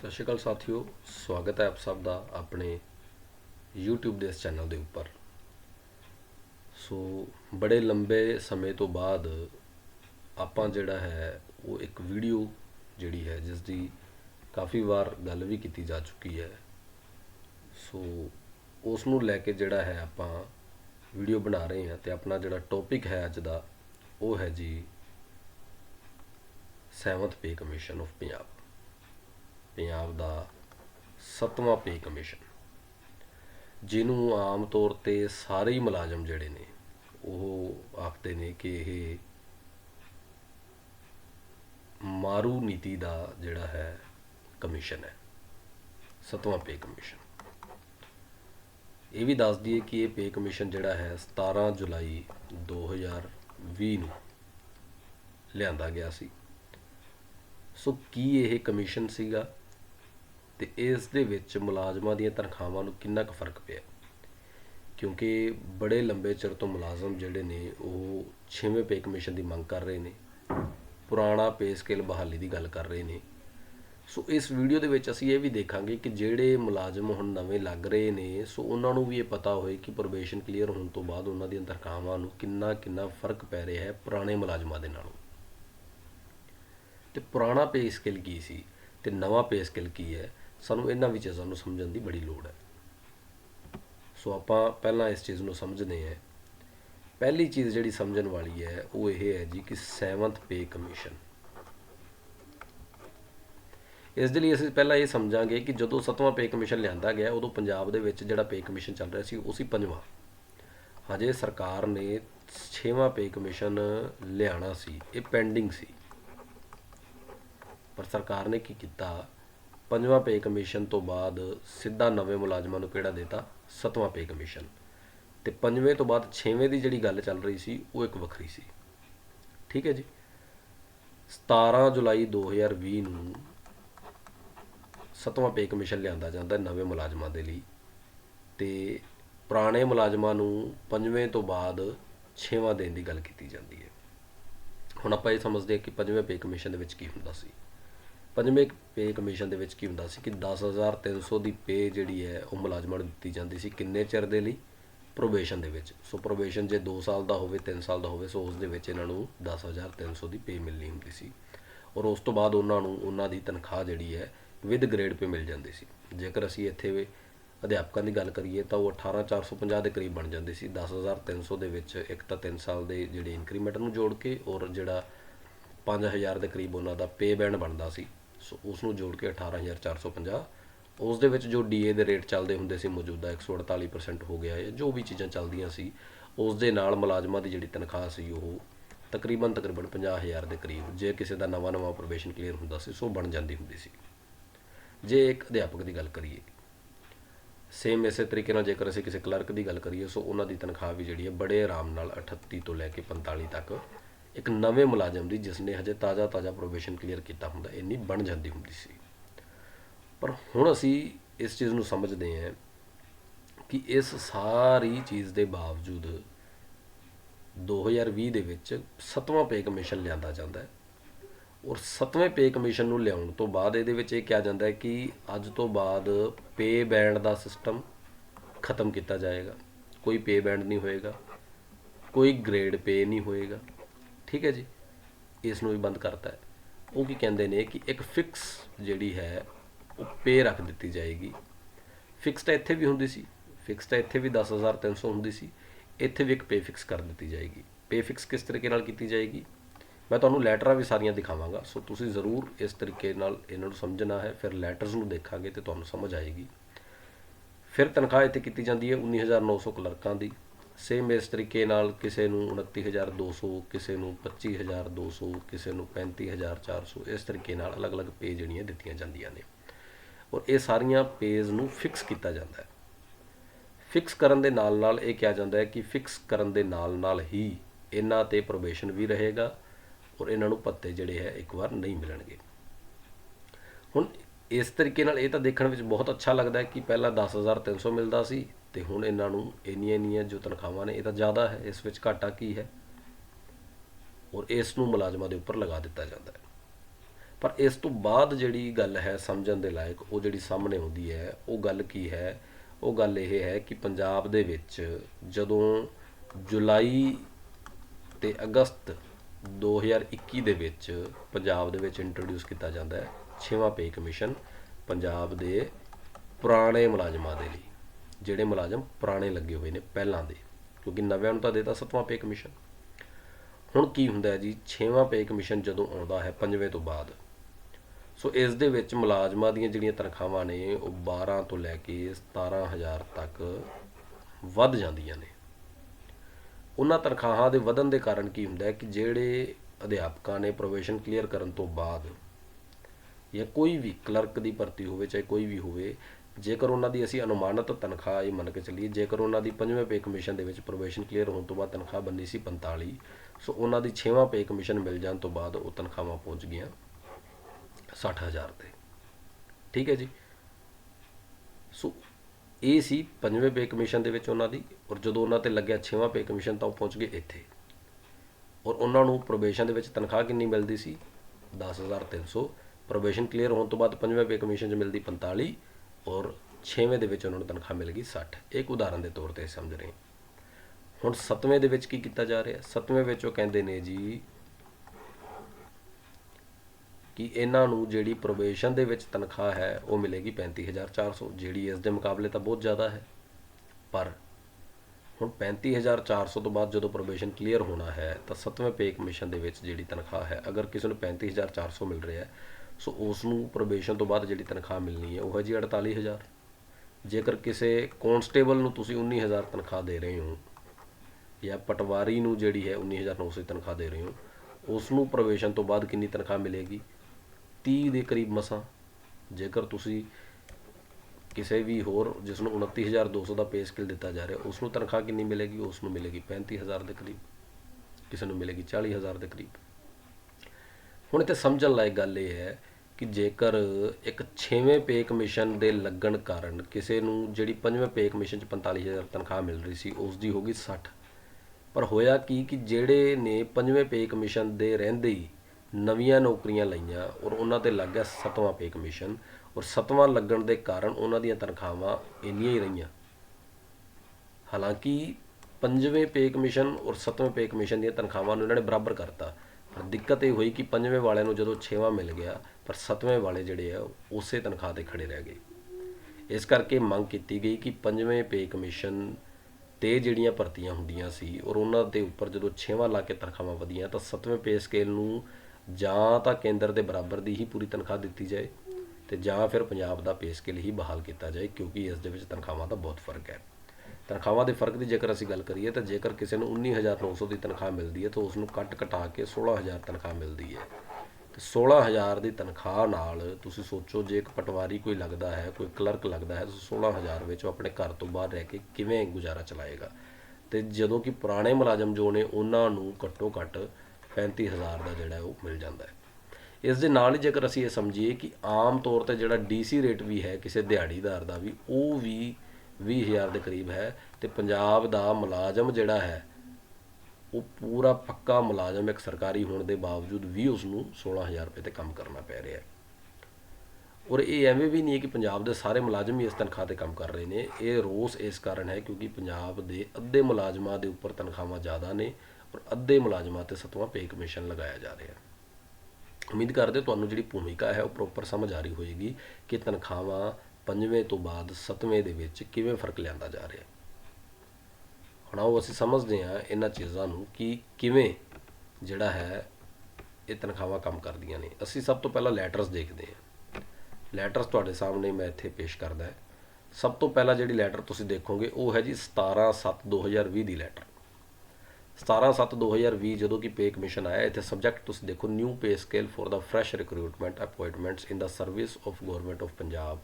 ਸਤਿ ਸ਼੍ਰੀ ਅਕਾਲ ਸਾਥੀਓ, ਸਵਾਗਤ ਹੈ ਆਪ ਸਭ ਦਾ ਆਪਣੇ YouTube ਦੇ ਇਸ ਚੈਨਲ ਦੇ ਉੱਪਰ। ਸੋ, ਬੜੇ ਲੰਬੇ ਸਮੇਂ ਤੋਂ ਬਾਅਦ ਆਪਾਂ ਜਿਹੜਾ ਹੈ, ਉਹ ਇੱਕ ਵੀਡੀਓ ਜਿਹੜੀ ਹੈ ਜਿਸ ਦੀ ਕਾਫੀ ਵਾਰ ਗੱਲ ਵੀ ਕੀਤੀ ਜਾ ਚੁੱਕੀ ਹੈ। ਸੋ ਉਸ ਨੂੰ ਲੈ ਕੇ ਜਿਹੜਾ ਹੈ, ਆਪਾਂ ਵੀਡੀਓ ਬਣਾ ਰਹੇ ਹਾਂ ਤੇ ਆਪਣਾ ਜਿਹੜਾ ਟੌਪਿਕ ਹੈ ਅੱਜ ਦਾ, ਉਹ ਹੈ ਜੀ 7th pay commission of Punjab Punjab ਦਾ ਸੱਤਵਾਂ ਪੇ ਕਮਿਸ਼ਨ। ਜਿਹਨੂੰ ਆਮ ਤੌਰ ਤੇ ਸਾਰੇ ਹੀ ਮੁਲਾਜ਼ਮ ਜਿਹੜੇ ਨੇ, ਉਹ ਆਖਦੇ ਨੇ ਕਿ ਇਹ ਮਾਰੂ ਨੀਤੀ ਦਾ ਜਿਹੜਾ ਹੈ ਕਮਿਸ਼ਨ ਹੈ, ਸੱਤਵਾਂ ਪੇ ਕਮਿਸ਼ਨ। ਇਹ ਵੀ ਦੱਸ ਦਈਏ ਕਿ ਇਹ ਪੇ ਕਮਿਸ਼ਨ ਜਿਹੜਾ ਹੈ 17 ਜੁਲਾਈ 2020 ਨੂੰ ਲਿਆਂਦਾ ਗਿਆ ਸੀ। ਸੋ ਕੀ ਇਹ ਕਮਿਸ਼ਨ ਸੀਗਾ? ਤੇ ਇਸ ਦੇ ਵਿੱਚ ਮੁਲਾਜ਼ਮਾਂ ਦੀਆਂ ਤਨਖਾਹਾਂ ਨੂੰ ਕਿੰਨਾ ਕੁ ਫ਼ਰਕ ਪਿਆ? ਕਿਉਂਕਿ ਬੜੇ ਲੰਬੇ ਚਿਰ ਤੋਂ ਮੁਲਾਜ਼ਮ ਜਿਹੜੇ ਨੇ, ਉਹ 6ਵੇਂ ਪੇ ਕਮਿਸ਼ਨ ਦੀ ਮੰਗ ਕਰ ਰਹੇ ਨੇ, ਪੁਰਾਣਾ ਪੇ ਸਕੇਲ ਬਹਾਲੀ ਦੀ ਗੱਲ ਕਰ ਰਹੇ ਨੇ। ਸੋ ਇਸ ਵੀਡੀਓ ਦੇ ਵਿੱਚ ਅਸੀਂ ਇਹ ਵੀ ਦੇਖਾਂਗੇ ਕਿ ਜਿਹੜੇ ਮੁਲਾਜ਼ਮ ਹੁਣ ਨਵੇਂ ਲੱਗ ਰਹੇ ਨੇ, ਸੋ ਉਹਨਾਂ ਨੂੰ ਵੀ ਇਹ ਪਤਾ ਹੋਏ ਕਿ ਪ੍ਰੋਬੇਸ਼ਨ ਕਲੀਅਰ ਹੋਣ ਤੋਂ ਬਾਅਦ ਉਹਨਾਂ ਦੀਆਂ ਤਨਖਾਹਾਂ ਨੂੰ ਕਿੰਨਾ ਕਿੰਨਾ ਫ਼ਰਕ ਪੈ ਰਿਹਾ ਹੈ ਪੁਰਾਣੇ ਮੁਲਾਜ਼ਮਾਂ ਦੇ ਨਾਲੋਂ। ਤੇ ਪੁਰਾਣਾ ਪੇ ਸਕੇਲ ਕੀ ਸੀ? ਤੇ ਨਵਾਂ ਪੇ ਸਕੇਲ ਕੀ ਹੈ? ਸਾਨੂੰ ਇਹਨਾਂ ਵੀ ਚੀਜ਼ਾਂ ਨੂੰ ਸਮਝਣ ਦੀ ਬੜੀ ਲੋੜ ਹੈ। ਸੋ ਆਪਾਂ ਪਹਿਲਾਂ ਇਸ ਚੀਜ਼ ਨੂੰ ਸਮਝਦੇ ਹਾਂ। ਪਹਿਲੀ ਚੀਜ਼ ਜਿਹੜੀ ਸਮਝਣ ਵਾਲੀ ਹੈ, ਉਹ ਇਹ ਹੈ ਜੀ ਕਿ 7th ਪੇ ਕਮਿਸ਼ਨ ਇਸ ਦੇ ਲਈ ਅਸੀਂ ਪਹਿਲਾਂ ਇਹ ਸਮਝਾਂਗੇ ਕਿ ਜਦੋਂ 7ਵਾਂ ਪੇ ਕਮਿਸ਼ਨ ਲਿਆਂਦਾ ਗਿਆ, ਉਦੋਂ ਪੰਜਾਬ ਦੇ ਵਿੱਚ ਜਿਹੜਾ ਪੇ ਕਮਿਸ਼ਨ ਚੱਲ ਰਿਹਾ ਸੀ, ਉਹ ਸੀ ਪੰਜਵਾਂ। ਹਜੇ ਸਰਕਾਰ ਨੇ 6ਵਾਂ ਪੇ ਕਮਿਸ਼ਨ ਲਿਆਣਾ ਸੀ, ਇਹ ਪੈਂਡਿੰਗ ਸੀ। ਪਰ ਸਰਕਾਰ ਨੇ ਕੀ ਕੀਤਾ? ਪੰਜਵਾਂ ਪੇ ਕਮਿਸ਼ਨ ਤੋਂ ਬਾਅਦ ਸਿੱਧਾ ਨਵੇਂ ਮੁਲਾਜ਼ਮਾਂ ਨੂੰ ਕਿਹੜਾ ਦਿੱਤਾ? ਸੱਤਵਾਂ ਪੇ ਕਮਿਸ਼ਨ। ਤੇ ਪੰਜਵੇਂ ਤੋਂ ਬਾਅਦ ਛੇਵੇਂ ਦੀ ਜਿਹੜੀ ਗੱਲ ਚੱਲ ਰਹੀ ਸੀ, ਉਹ ਇੱਕ ਵੱਖਰੀ ਸੀ। ਠੀਕ ਹੈ ਜੀ? 17 ਜੁਲਾਈ 2020 ਨੂੰ ਸੱਤਵਾਂ ਪੇ ਕਮਿਸ਼ਨ ਲਿਆਂਦਾ ਜਾਂਦਾ ਨਵੇਂ ਮੁਲਾਜ਼ਮਾਂ ਦੇ ਲਈ। ਤੇ ਪੁਰਾਣੇ ਮੁਲਾਜ਼ਮਾਂ ਨੂੰ ਪੰਜਵੇਂ ਤੋਂ ਬਾਅਦ ਛੇਵਾਂ ਦੇਣ ਦੀ ਗੱਲ ਕੀਤੀ ਜਾਂਦੀ ਹੈ। ਹੁਣ ਆਪਾਂ ਇਹ ਸਮਝਦੇ ਹਾਂ ਕਿ ਪੰਜਵੇਂ ਪੇ ਕਮਿਸ਼ਨ ਦੇ ਵਿੱਚ ਕੀ ਹੁੰਦਾ ਸੀ। ਪੰਜਵੇਂ ਪੇ ਕਮਿਸ਼ਨ ਦੇ ਵਿੱਚ ਕੀ ਹੁੰਦਾ ਸੀ ਕਿ 10300 ਦੀ ਪੇ ਜਿਹੜੀ ਹੈ ਉਹ ਮੁਲਾਜ਼ਮਾਂ ਨੂੰ ਦਿੱਤੀ ਜਾਂਦੀ ਸੀ ਕਿੰਨੇ ਚਿਰ ਦੇ ਲਈ? ਪ੍ਰੋਬੇਸ਼ਨ ਦੇ ਵਿੱਚ। ਸੋ ਪ੍ਰੋਬੇਸ਼ਨ ਜੇ 2 ਸਾਲ ਦਾ ਹੋਵੇ 3 ਸਾਲ ਦਾ ਹੋਵੇ, ਸੋ ਉਸ ਦੇ ਵਿੱਚ ਇਹਨਾਂ ਨੂੰ 10300 ਦੀ ਪੇ ਮਿਲਣੀ ਹੁੰਦੀ ਸੀ। ਔਰ ਉਸ ਤੋਂ ਬਾਅਦ ਉਹਨਾਂ ਨੂੰ ਉਹਨਾਂ ਦੀ ਤਨਖਾਹ ਜਿਹੜੀ ਹੈ ਵਿਦ ਗ੍ਰੇਡ ਪੇ ਮਿਲ ਜਾਂਦੀ ਸੀ। ਜੇਕਰ ਅਸੀਂ ਇੱਥੇ ਅਧਿਆਪਕਾਂ ਦੀ ਗੱਲ ਕਰੀਏ ਤਾਂ ਉਹ 18450 ਦੇ ਕਰੀਬ ਬਣ ਜਾਂਦੇ ਸੀ। 10300 ਦੇ ਵਿੱਚ ਇੱਕ ਤਾਂ 3 ਸਾਲ ਦੇ ਜਿਹੜੇ ਇਨਕਰੀਮੈਂਟ ਨੂੰ ਜੋੜ ਕੇ ਔਰ ਜਿਹੜਾ 5000 ਦੇ ਕਰੀਬ ਉਹਨਾਂ ਦਾ ਪੇ ਬੈਂਡ ਬਣਦਾ ਸੀ। ਸੋ ਉਸ ਨੂੰ ਜੋੜ ਕੇ 18450 ਉਸ ਦੇ ਵਿੱਚ ਜੋ ਡੀਏ ਦੇ ਰੇਟ ਚੱਲਦੇ ਹੁੰਦੇ ਸੀ ਮੌਜੂਦਾ 148% ਹੋ ਗਿਆ। ਹੈ ਜੋ ਵੀ ਚੀਜ਼ਾਂ ਚੱਲਦੀਆਂ ਸੀ, ਉਸ ਦੇ ਨਾਲ ਮੁਲਾਜ਼ਮਾਂ ਦੀ ਜਿਹੜੀ ਤਨਖਾਹ ਸੀ, ਉਹ ਤਕਰੀਬਨ ਤਕਰੀਬਨ 50000 ਦੇ ਕਰੀਬ ਜੇ ਕਿਸੇ ਦਾ ਨਵਾਂ ਨਵਾਂ ਪ੍ਰੋਬੇਸ਼ਨ ਕਲੀਅਰ ਹੁੰਦਾ ਸੀ, ਸੋ ਬਣ ਜਾਂਦੀ ਹੁੰਦੀ ਸੀ। ਜੇ ਇੱਕ ਅਧਿਆਪਕ ਦੀ ਗੱਲ ਕਰੀਏ ਸੇਮ ਇਸੇ ਤਰੀਕੇ ਨਾਲ ਜੇਕਰ ਅਸੀਂ ਕਿਸੇ ਕਲਰਕ ਦੀ ਗੱਲ ਕਰੀਏ, ਸੋ ਉਹਨਾਂ ਦੀ ਤਨਖਾਹ ਵੀ ਜਿਹੜੀ ਹੈ ਬੜੇ ਆਰਾਮ ਨਾਲ 38 ਤੋਂ ਲੈ ਕੇ 45 ਤੱਕ ਇੱਕ ਨਵੇਂ ਮੁਲਾਜ਼ਮ ਦੀ ਜਿਸ ਨੇ ਹਜੇ ਤਾਜ਼ਾ ਤਾਜ਼ਾ ਪ੍ਰੋਬੇਸ਼ਨ ਕਲੀਅਰ ਕੀਤਾ ਹੁੰਦਾ, ਇੰਨੀ ਬਣ ਜਾਂਦੀ ਹੁੰਦੀ ਸੀ। ਪਰ ਹੁਣ ਅਸੀਂ ਇਸ ਚੀਜ਼ ਨੂੰ ਸਮਝਦੇ ਹਾਂ ਕਿ ਇਸ ਸਾਰੀ ਚੀਜ਼ ਦੇ ਬਾਵਜੂਦ 2020 ਦੇ ਵਿੱਚ ਸੱਤਵਾਂ ਪੇ ਕਮਿਸ਼ਨ ਲਿਆਂਦਾ ਜਾਂਦਾ ਹੈ। ਔਰ ਸੱਤਵੇਂ ਪੇ ਕਮਿਸ਼ਨ ਨੂੰ ਲਿਆਉਣ ਤੋਂ ਬਾਅਦ ਇਹਦੇ ਵਿੱਚ ਇਹ ਕਿਹਾ ਜਾਂਦਾ ਹੈ ਕਿ ਅੱਜ ਤੋਂ ਬਾਅਦ ਪੇ ਬੈਂਡ ਦਾ ਸਿਸਟਮ ਖਤਮ ਕੀਤਾ ਜਾਏਗਾ। ਕੋਈ ਪੇ ਬੈਂਡ ਨਹੀਂ ਹੋਏਗਾ, ਕੋਈ ਗ੍ਰੇਡ ਪੇ ਨਹੀਂ ਹੋਏਗਾ। ਠੀਕ ਹੈ ਜੀ, ਇਸ ਨੂੰ ਵੀ ਬੰਦ ਕਰਤਾ ਹੈ। ਉਹ ਕੀ ਕਹਿੰਦੇ ਨੇ ਕਿ ਇੱਕ ਫਿਕਸ ਜਿਹੜੀ ਹੈ, ਉਹ ਪੇ ਰੱਖ ਦਿੱਤੀ ਜਾਏਗੀ। ਫਿਕਸ ਤਾਂ ਇੱਥੇ ਵੀ ਹੁੰਦੀ ਸੀ ਫਿਕਸ ਤਾਂ ਇੱਥੇ ਵੀ 10300 ਹੁੰਦੀ ਸੀ। ਇੱਥੇ ਵੀ ਇੱਕ ਪੇ ਫਿਕਸ ਕਰ ਦਿੱਤੀ ਜਾਏਗੀ। ਪੇ ਫਿਕਸ ਕਿਸ ਤਰੀਕੇ ਨਾਲ ਕੀਤੀ ਜਾਏਗੀ? ਮੈਂ ਤੁਹਾਨੂੰ ਲੈਟਰਾਂ ਵੀ ਸਾਰੀਆਂ ਦਿਖਾਵਾਂਗਾ, ਸੋ ਤੁਸੀਂ ਜ਼ਰੂਰ ਇਸ ਤਰੀਕੇ ਨਾਲ ਇਹਨਾਂ ਨੂੰ ਸਮਝਣਾ ਹੈ, ਫਿਰ ਲੈਟਰਸ ਨੂੰ ਦੇਖਾਂਗੇ ਤੇ ਤੁਹਾਨੂੰ ਸਮਝ ਆਏਗੀ। ਫਿਰ ਤਨਖਾਹ ਇੱਥੇ ਕੀਤੀ ਜਾਂਦੀ ਹੈ 19900 ਕਲਰਕਾਂ ਦੀ। ਸੇਮ ਇਸ ਤਰੀਕੇ ਨਾਲ ਕਿਸੇ ਨੂੰ 29200 ਕਿਸੇ ਨੂੰ 25200 ਕਿਸੇ ਨੂੰ 35400 ਇਸ ਤਰੀਕੇ ਨਾਲ ਅਲੱਗ-ਅਲੱਗ ਪੇਜ ਜਿਹੜੀਆਂ ਦਿੱਤੀਆਂ ਜਾਂਦੀਆਂ ਨੇ। ਔਰ ਇਹ ਸਾਰੀਆਂ ਪੇਜ ਨੂੰ ਫਿਕਸ ਕੀਤਾ ਜਾਂਦਾ ਹੈ। ਫਿਕਸ ਕਰਨ ਦੇ ਨਾਲ-ਨਾਲ ਇਹ ਕਿਹਾ ਜਾਂਦਾ ਹੈ ਕਿ ਫਿਕਸ ਕਰਨ ਦੇ ਨਾਲ-ਨਾਲ ਹੀ ਇਹਨਾਂ ਤੇ ਪ੍ਰੋਬੇਸ਼ਨ ਵੀ ਰਹੇਗਾ ਔਰ ਇਹਨਾਂ ਨੂੰ ਪੱਤੇ ਜਿਹੜੇ ਹੈ ਇੱਕ ਵਾਰ ਨਹੀਂ ਮਿਲਣਗੇ। ਹੁਣ ਇਸ ਤਰੀਕੇ ਨਾਲ ਇਹ ਤਾਂ ਦੇਖਣ ਵਿੱਚ ਬਹੁਤ ਅੱਛਾ ਲੱਗਦਾ ਹੈ ਕਿ ਪਹਿਲਾਂ 10300 ਮਿਲਦਾ ਸੀ ਅਤੇ ਹੁਣ ਇਹਨਾਂ ਨੂੰ ਇੰਨੀਆਂ ਇੰਨੀਆਂ ਜੋ ਤਨਖਾਹਾਂ ਨੇ, ਇਹ ਤਾਂ ਜ਼ਿਆਦਾ ਹੈ, ਇਸ ਵਿੱਚ ਘਾਟਾ ਕੀ ਹੈ? ਔਰ ਇਸ ਨੂੰ ਮੁਲਾਜ਼ਮਾਂ ਦੇ ਉੱਪਰ ਲਗਾ ਦਿੱਤਾ ਜਾਂਦਾ ਹੈ। ਪਰ ਇਸ ਤੋਂ ਬਾਅਦ ਜਿਹੜੀ ਗੱਲ ਹੈ ਸਮਝਣ ਦੇ ਲਾਇਕ, ਉਹ ਜਿਹੜੀ ਸਾਹਮਣੇ ਆਉਂਦੀ ਹੈ, ਉਹ ਗੱਲ ਕੀ ਹੈ? ਉਹ ਗੱਲ ਇਹ ਹੈ ਕਿ ਪੰਜਾਬ ਦੇ ਵਿੱਚ ਜਦੋਂ ਜੁਲਾਈ ਤੇ ਅਗਸਤ 2021 ਦੇ ਵਿੱਚ ਪੰਜਾਬ ਦੇ ਵਿੱਚ ਇੰਟਰੋਡਿਊਸ ਕੀਤਾ ਜਾਂਦਾ ਹੈ, ਛੇਵਾਂ ਪੇ ਕਮਿਸ਼ਨ ਪੰਜਾਬ ਦੇ ਪੁਰਾਣੇ ਮੁਲਾਜ਼ਮਾਂ ਦੇ ਲਈ। ਜਿਹੜੇ ਮੁਲਾਜ਼ਮ ਪੁਰਾਣੇ ਲੱਗੇ ਹੋਏ ਨੇ ਪਹਿਲਾਂ ਦੇ, ਕਿਉਂਕਿ ਨਵਿਆਂ ਨੂੰ ਤਾਂ ਦੇਤਾ ਸੱਤਵਾਂ ਪੇ ਕਮਿਸ਼ਨ। ਹੁਣ ਕੀ ਹੁੰਦਾ ਹੈ ਜੀ, ਛੇਵਾਂ ਪੇ ਕਮਿਸ਼ਨ ਜਦੋਂ ਆਉਂਦਾ ਹੈ ਪੰਜਵੇਂ ਤੋਂ ਬਾਅਦ, ਸੋ ਇਸ ਦੇ ਵਿੱਚ ਮੁਲਾਜ਼ਮਾਂ ਦੀਆਂ ਜਿਹੜੀਆਂ ਤਨਖਾਹਾਂ ਨੇ, ਉਹ 12 ਤੋਂ ਲੈ ਕੇ 17000 ਤੱਕ ਵੱਧ ਜਾਂਦੀਆਂ ਨੇ। ਉਹਨਾਂ ਤਨਖਾਹਾਂ ਦੇ ਵਧਣ ਦੇ ਕਾਰਨ ਕੀ ਹੁੰਦਾ ਹੈ ਕਿ ਜਿਹੜੇ ਅਧਿਆਪਕਾਂ ਨੇ ਪ੍ਰੋਬੇਸ਼ਨ ਕਲੀਅਰ ਕਰਨ ਤੋਂ ਬਾਅਦ ਜਾਂ ਕੋਈ ਵੀ ਕਲਰਕ ਦੀ ਭਰਤੀ ਹੋਵੇ, ਚਾਹੇ ਕੋਈ ਵੀ ਹੋਵੇ ਜੇਕਰ ਉਹਨਾਂ ਦੀ ਅਸੀਂ ਅਨੁਮਾਨਿਤ ਤਨਖਾਹ ਇਹ ਮੰਨ ਕੇ ਚੱਲੀਏ, ਜੇਕਰ ਉਹਨਾਂ ਦੀ ਪੰਜਵੇਂ ਪੇ ਕਮਿਸ਼ਨ ਦੇ ਵਿੱਚ ਪ੍ਰੋਬੇਸ਼ਨ ਕਲੀਅਰ ਹੋਣ ਤੋਂ ਬਾਅਦ ਤਨਖਾਹ ਬੰਨੀ ਸੀ 45 ਸੋ ਉਹਨਾਂ ਦੀ ਛੇਵਾਂ ਪੇ ਕਮਿਸ਼ਨ ਮਿਲ ਜਾਣ ਤੋਂ ਬਾਅਦ ਉਹ ਤਨਖਾਹਾਂ ਪਹੁੰਚ ਗਈਆਂ 60000 ਤੇ। ਠੀਕ ਹੈ ਜੀ? ਸੋ ਇਹ ਸੀ ਪੰਜਵੇਂ ਪੇ ਕਮਿਸ਼ਨ ਦੇ ਵਿੱਚ ਉਹਨਾਂ ਦੀ, ਔਰ ਜਦੋਂ ਉਹਨਾਂ ਤੇ ਲੱਗਿਆ ਛੇਵਾਂ ਪੇ ਕਮਿਸ਼ਨ ਤਾਂ ਉਹ ਪਹੁੰਚ ਗਏ ਇੱਥੇ। ਔਰ ਉਹਨਾਂ ਨੂੰ ਪ੍ਰੋਬੇਸ਼ਨ ਦੇ ਵਿੱਚ ਤਨਖਾਹ ਕਿੰਨੀ ਮਿਲਦੀ ਸੀ? 10300 ਪ੍ਰੋਬੇਸ਼ਨ ਕਲੀਅਰ ਹੋਣ ਤੋਂ ਬਾਅਦ ਪੰਜਵੇਂ ਪੇ ਕਮਿਸ਼ਨ 'ਚ ਮਿਲਦੀ 45 ਔਰ ਛੇਵੇਂ ਦੇ ਵਿੱਚ ਉਹਨਾਂ ਨੂੰ ਤਨਖਾਹ ਮਿਲ ਗਈ 60 ਇੱਕ ਉਦਾਹਰਨ ਦੇ ਤੌਰ ਤੇ ਸਮਝ ਰਹੇ ਹੁਣ ਸੱਤਵੇਂ ਦੇ ਵਿੱਚ ਕੀ ਕੀਤਾ ਜਾ ਰਿਹਾ? ਸੱਤਵੇਂ ਵਿੱਚ ਉਹ ਕਹਿੰਦੇ ਨੇ ਜੀ ਕਿ ਇਹਨਾਂ ਨੂੰ ਜਿਹੜੀ ਪ੍ਰੋਬੇਸ਼ਨ ਦੇ ਵਿੱਚ ਤਨਖਾਹ ਹੈ, ਉਹ ਮਿਲੇਗੀ 35400 ਜਿਹੜੀ ਇਸ ਦੇ ਮੁਕਾਬਲੇ ਤਾਂ ਬਹੁਤ ਜ਼ਿਆਦਾ ਹੈ। ਪਰ ਹੁਣ 35400 ਤੋਂ ਬਾਅਦ ਜਦੋਂ ਪ੍ਰੋਬੇਸ਼ਨ ਕਲੀਅਰ ਹੋਣਾ ਹੈ, ਤਾਂ ਸੱਤਵੇਂ ਪੇ ਕਮਿਸ਼ਨ ਦੇ ਵਿੱਚ ਜਿਹੜੀ ਤਨਖਾਹ ਹੈ, ਅਗਰ ਕਿਸੇ ਨੂੰ 35400 ਮਿਲ ਰਿਹਾ ਹੈ ਸੋ ਉਸ ਨੂੰ ਪ੍ਰੋਬੇਸ਼ਨ ਤੋਂ ਬਾਅਦ ਜਿਹੜੀ ਤਨਖਾਹ ਮਿਲਣੀ ਹੈ, ਉਹ ਹੈ ਜੀ 48000 ਜੇਕਰ ਕਿਸੇ ਕਨਸਟੇਬਲ ਨੂੰ ਤੁਸੀਂ 19000 ਤਨਖਾਹ ਦੇ ਰਹੇ ਹੋ ਜਾਂ ਪਟਵਾਰੀ ਨੂੰ ਜਿਹੜੀ ਹੈ 19900 ਦੀ ਤਨਖਾਹ ਦੇ ਰਹੇ ਹੋ ਉਸ ਨੂੰ ਪ੍ਰੋਬੇਸ਼ਨ ਤੋਂ ਬਾਅਦ ਕਿੰਨੀ ਤਨਖਾਹ ਮਿਲੇਗੀ? 30 ਦੇ ਕਰੀਬ ਮਸਾਂ। ਜੇਕਰ ਤੁਸੀਂ ਕਿਸੇ ਵੀ ਹੋਰ ਜਿਸ ਨੂੰ 29200 ਦਾ ਪੇ ਸਕੇਲ ਦਿੱਤਾ ਜਾ ਰਿਹਾ ਉਸ ਨੂੰ ਤਨਖਾਹ ਕਿੰਨੀ ਮਿਲੇਗੀ? ਉਸ ਨੂੰ ਮਿਲੇਗੀ 35000 ਦੇ ਕਰੀਬ। ਕਿਸੇ ਨੂੰ ਮਿਲੇਗੀ 40000 ਦੇ ਕਰੀਬ। ਹੁਣ ਇੱਥੇ ਸਮਝਣ ਲਾਇਕ ਗੱਲ ਇਹ ਹੈ ਕਿ ਜੇਕਰ ਇੱਕ ਛੇਵੇਂ ਪੇ ਕਮਿਸ਼ਨ ਦੇ ਲੱਗਣ ਕਾਰਨ ਕਿਸੇ ਨੂੰ ਜਿਹੜੀ ਪੰਜਵੇਂ ਪੇ ਕਮਿਸ਼ਨ 'ਚ 45000 ਤਨਖਾਹ ਮਿਲ ਰਹੀ ਸੀ ਉਸ ਦੀ ਹੋ ਗਈ 60 ਪਰ ਹੋਇਆ ਕੀ ਕਿ ਜਿਹੜੇ ਨੇ ਪੰਜਵੇਂ ਪੇ ਕਮਿਸ਼ਨ ਦੇ ਰਹਿੰਦੇ ਹੀ ਨਵੀਆਂ ਨੌਕਰੀਆਂ ਲਈਆਂ ਔਰ ਉਹਨਾਂ ਤੇ ਲੱਗ ਗਿਆ ਸੱਤਵਾਂ ਪੇ ਕਮਿਸ਼ਨ ਔਰ ਸੱਤਵਾਂ ਲੱਗਣ ਦੇ ਕਾਰਨ ਉਹਨਾਂ ਦੀਆਂ ਤਨਖਾਹਾਂ ਇੰਨੀਆਂ ਹੀ ਰਹੀਆਂ। ਹਾਲਾਂਕਿ ਪੰਜਵੇਂ ਪੇ ਕਮਿਸ਼ਨ ਔਰ ਸੱਤਵੇਂ ਪੇ ਕਮਿਸ਼ਨ ਦੀਆਂ ਤਨਖਾਹਾਂ ਨੂੰ ਇਹਨਾਂ ਨੇ ਬਰਾਬਰ ਕਰਤਾ। ਪਰ ਦਿੱਕਤ ਇਹ ਹੋਈ ਕਿ ਪੰਜਵੇਂ ਵਾਲਿਆਂ ਨੂੰ ਜਦੋਂ ਛੇਵਾਂ ਮਿਲ ਗਿਆ, ਪਰ ਸੱਤਵੇਂ ਵਾਲੇ ਜਿਹੜੇ ਆ ਉਸੇ ਤਨਖਾਹ ਤੇ ਖੜੇ ਰਹਿ ਗਏ। ਇਸ ਕਰਕੇ ਮੰਗ ਕੀਤੀ ਗਈ ਕਿ ਪੰਜਵੇਂ ਪੇ ਕਮਿਸ਼ਨ ਤੇ ਜਿਹੜੀਆਂ ਭਰਤੀਆਂ ਹੁੰਦੀਆਂ ਸੀ ਔਰ ਉਹਨਾਂ ਦੇ ਉੱਪਰ ਜਦੋਂ ਛੇਵਾਂ ਲਾ ਕੇ ਤਨਖਾਹਾਂ ਵਧੀਆਂ, ਤਾਂ ਸੱਤਵੇਂ ਪੇ ਸਕੇਲ ਨੂੰ ਜਾਂ ਤਾਂ ਕੇਂਦਰ ਦੇ ਬਰਾਬਰ ਦੀ ਹੀ ਪੂਰੀ ਤਨਖਾਹ ਦਿੱਤੀ ਜਾਏ ਤੇ ਜਾਂ ਫਿਰ ਪੰਜਾਬ ਦਾ ਪੇ ਸਕੇਲ ਹੀ ਬਹਾਲ ਕੀਤਾ ਜਾਏ, ਕਿਉਂਕਿ ਇਸ ਦੇ ਵਿੱਚ ਤਨਖਾਹਾਂ ਦਾ ਬਹੁਤ ਫ਼ਰਕ ਹੈ। ਤਨਖਾਹਾਂ ਦੇ ਫ਼ਰਕ ਦੀ ਜੇਕਰ ਅਸੀਂ ਗੱਲ ਕਰੀਏ ਤਾਂ ਜੇਕਰ ਕਿਸੇ ਨੂੰ 19900 ਦੀ ਤਨਖਾਹ ਮਿਲਦੀ ਹੈ ਤਾਂ ਉਸ ਨੂੰ ਕੱਟ ਕਟਾ ਕੇ 16000 ਤਨਖਾਹ ਮਿਲਦੀ ਹੈ। ਤੇ 16000 ਦੀ ਤਨਖਾਹ ਨਾਲ ਤੁਸੀਂ ਸੋਚੋ ਜੇ ਇੱਕ ਪਟਵਾਰੀ ਕੋਈ ਲੱਗਦਾ ਹੈ, ਕੋਈ ਕਲਰਕ ਲੱਗਦਾ ਹੈ ਤਾਂ 16000 ਵਿੱਚ ਉਹ ਆਪਣੇ ਘਰ ਤੋਂ ਬਾਹਰ ਰਹਿ ਕੇ ਕਿਵੇਂ ਗੁਜ਼ਾਰਾ ਚਲਾਏਗਾ? ਤੇ ਜਦੋਂ ਕਿ ਪੁਰਾਣੇ ਮੁਲਾਜ਼ਮ ਜੋ ਨੇ, ਉਹਨਾਂ ਨੂੰ ਘੱਟੋ ਘੱਟ 35000 ਦਾ ਜਿਹੜਾ ਉਹ ਮਿਲ ਜਾਂਦਾ ਹੈ। ਇਸ ਦੇ ਨਾਲ ਹੀ ਜੇਕਰ ਅਸੀਂ ਇਹ ਸਮਝੀਏ ਕਿ ਆਮ ਤੌਰ ਤੇ ਜਿਹੜਾ ਡੀਸੀ ਰੇਟ ਵੀ ਹੈ, ਕਿਸੇ ਦਿਹਾੜੀਦਾਰ ਦਾ ਵੀ, ਉਹ ਵੀ 20000 ਦੇ ਕਰੀਬ ਹੈ ਤੇ ਪੰਜਾਬ ਦਾ ਮੁਲਾਜ਼ਮ ਜਿਹੜਾ ਹੈ, ਉਹ ਪੂਰਾ ਪੱਕਾ ਮੁਲਾਜ਼ਮ ਇੱਕ ਸਰਕਾਰੀ ਹੋਣ ਦੇ ਬਾਵਜੂਦ ਵੀ ਉਸ ਨੂੰ 16000 ਰੁਪਏ ਤੇ ਕੰਮ ਕਰਨਾ ਪੈ ਰਿਹਾ ਹੈ। ਔਰ ਇਹ ਐਵੇਂ ਵੀ ਨਹੀਂ ਹੈ ਕਿ ਪੰਜਾਬ ਦੇ ਸਾਰੇ ਮੁਲਾਜ਼ਮ ਹੀ ਇਸ ਤਨਖਾਹ ਤੇ ਕੰਮ ਕਰ ਰਹੇ ਨੇ। ਇਹ ਰੋਸ ਇਸ ਕਾਰਨ ਹੈ ਕਿਉਂਕਿ ਪੰਜਾਬ ਦੇ ਅੱਧੇ ਮੁਲਾਜ਼ਮਾਂ ਦੇ ਉੱਪਰ ਤਨਖਾਹਾਂ ਜ਼ਿਆਦਾ ਨੇ ਔਰ ਅੱਧੇ ਮੁਲਾਜ਼ਮਾਂ ਤੇ ਸਤਵਾਂ ਪੇ ਕਮਿਸ਼ਨ ਲਗਾਇਆ ਜਾ ਰਿਹਾ ਹੈ। ਉਮੀਦ ਕਰਦੇ ਤੁਹਾਨੂੰ ਜਿਹੜੀ ਭੂਮਿਕਾ ਹੈ ਉਹ ਪ੍ਰੋਪਰ ਸਮਝ ਆ ਰਹੀ ਹੋਏਗੀ ਕਿ ਤਨਖਾਹਾਂ ਪੰਜਵੇਂ ਤੋਂ ਬਾਅਦ ਸੱਤਵੇਂ ਦੇ ਵਿੱਚ ਕਿਵੇਂ ਫ਼ਰਕ ਲਿਆਂਦਾ ਜਾ ਰਿਹਾ? ਹੁਣ ਆਓ ਅਸੀਂ ਸਮਝਦੇ ਹਾਂ ਇਹਨਾਂ ਚੀਜ਼ਾਂ ਨੂੰ ਕਿ ਕਿਵੇਂ ਜਿਹੜਾ ਹੈ ਇਹ ਤਨਖਾਹਾਂ ਕੰਮ ਕਰਦੀਆਂ ਨੇ। ਅਸੀਂ ਸਭ ਤੋਂ ਪਹਿਲਾਂ ਲੈਟਰਸ ਦੇਖਦੇ ਹਾਂ। ਲੈਟਰਸ ਤੁਹਾਡੇ ਸਾਹਮਣੇ ਮੈਂ ਇੱਥੇ ਪੇਸ਼ ਕਰਦਾ ਹੈ। ਸਭ ਤੋਂ ਪਹਿਲਾਂ ਜਿਹੜੀ ਲੈਟਰ ਤੁਸੀਂ ਦੇਖੋਗੇ ਉਹ ਹੈ ਜੀ 17/7/2020 ਦੀ ਲੈਟਰ 17/7/2020 ਜਦੋਂ ਕਿ ਪੇ ਕਮਿਸ਼ਨ ਆਇਆ, ਇੱਥੇ ਸਬਜੈਕਟ ਤੁਸੀਂ ਦੇਖੋ new pay scale for the fresh recruitment appointments in the service of government of Punjab